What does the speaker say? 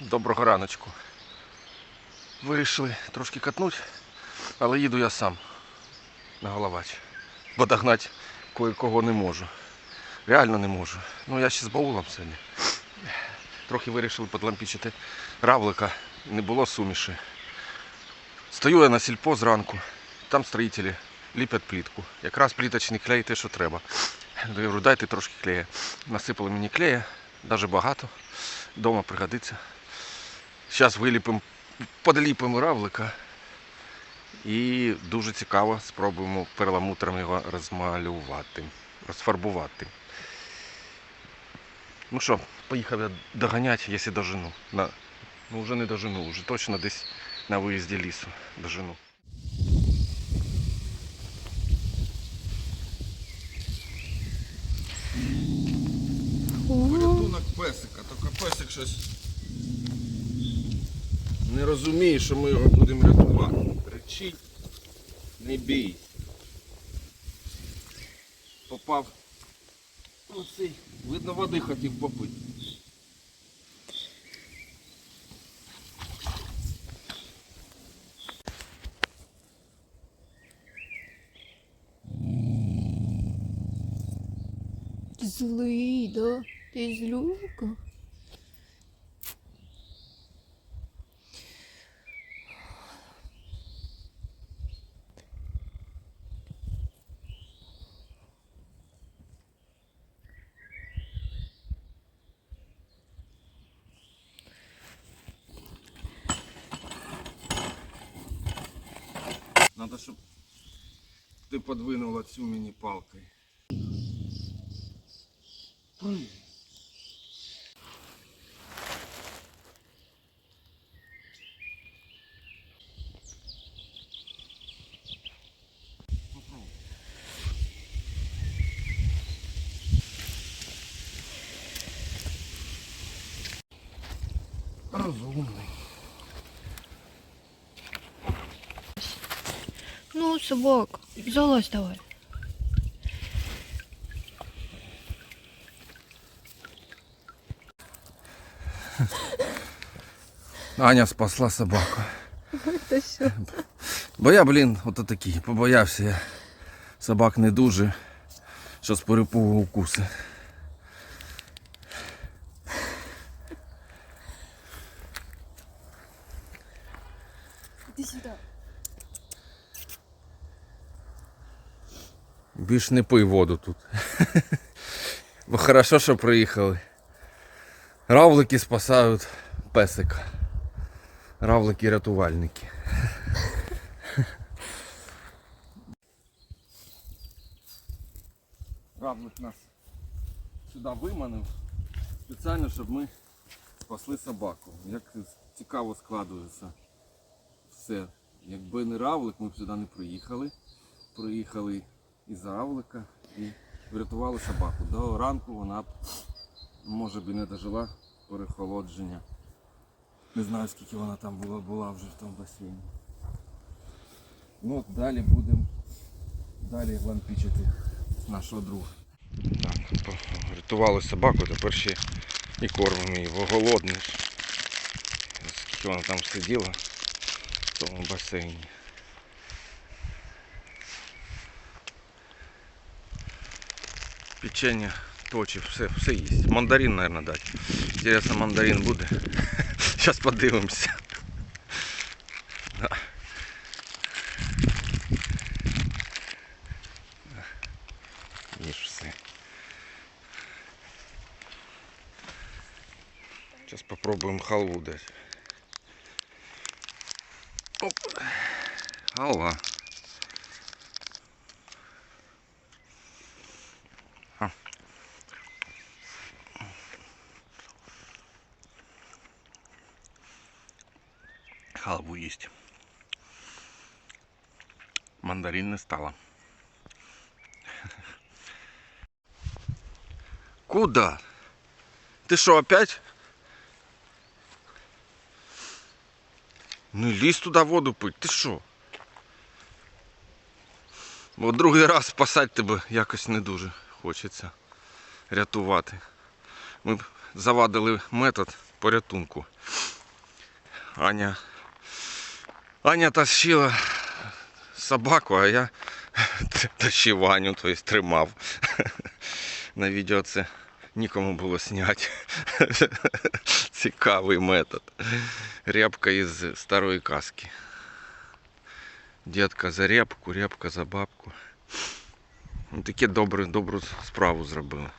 Доброго раночку. Вирішили трошки катнути, але їду я сам на головач. Бо догнати кое-кого не можу. Реально не можу. Ну я ще з баулом сьогодні. Трохи вирішили подлампічити равлика, не було суміші. Стою я на сільпо зранку, там строїтелі ліпять плітку. Якраз пліточний клей те, що треба. Я говорю, дайте трошки клея. Насипали мені клея, навіть багато. Дома пригодиться. Зараз виліпимо, подліпимо равлика. І дуже цікаво спробуємо перламутром його розмалювати, розфарбувати. Ну що, поїхав я доганяти, якщо дожену. На... Ну вже не дожену, вже точно десь на виїзді лісу дожену. Порятунок песика, тільки песик щось не розуміє, що ми його будемо рятувати. Кричить, не бій. Попав. Оцей, видно, води хотів попити. Злий, да? Ти злюка? Надо, щоб ти подвинула цю мені палкою. Розумний. Ну, собака, залазь давай. Аня спасла собаку. Та що? Бо я, блін, ото такий, побоявся я. Собак не дуже, що з перепугу укуси. Іди сюди. Більш не пий воду тут. Бо хорошо, що приїхали. Равлики спасають песика. Равлики рятувальники. Равлик нас сюди виманив спеціально, щоб ми спасли собаку. Як цікаво складується все. Якби не равлик, ми б сюди не приїхали. Приїхали із равлика і врятували собаку. До ранку вона б, може б і не дожила перехолодження. Не знаю скільки вона там була, була вже в тому басейні. Ну от далі будемо далі лампічити нашого друга. Так, врятували собаку, тепер ще і кормимо її, бо голодний. Скільки вона там сиділа в тому басейні. печенье, точив, все все є. Мандарин, наверное, дать. Интересно, мандарин будет? Сейчас подивимося. Сейчас попробуем халву дать. Оп. Халва. Халву есть. Мандарин не стало. Куда? Ты что, опять? Ну лізь туди воду пить, ти що? Бо другий раз спасати тебе якось не дуже хочеться рятувати. Ми б завадили метод порятунку. Аня. Аня тащила собаку, а я тащив Аню, тобто тримав. На відео це нікому було зняти. Цікавий метод. Рябка із старої казки. Дідка за рябку, рябка за бабку. Таке добре, добру справу зробили.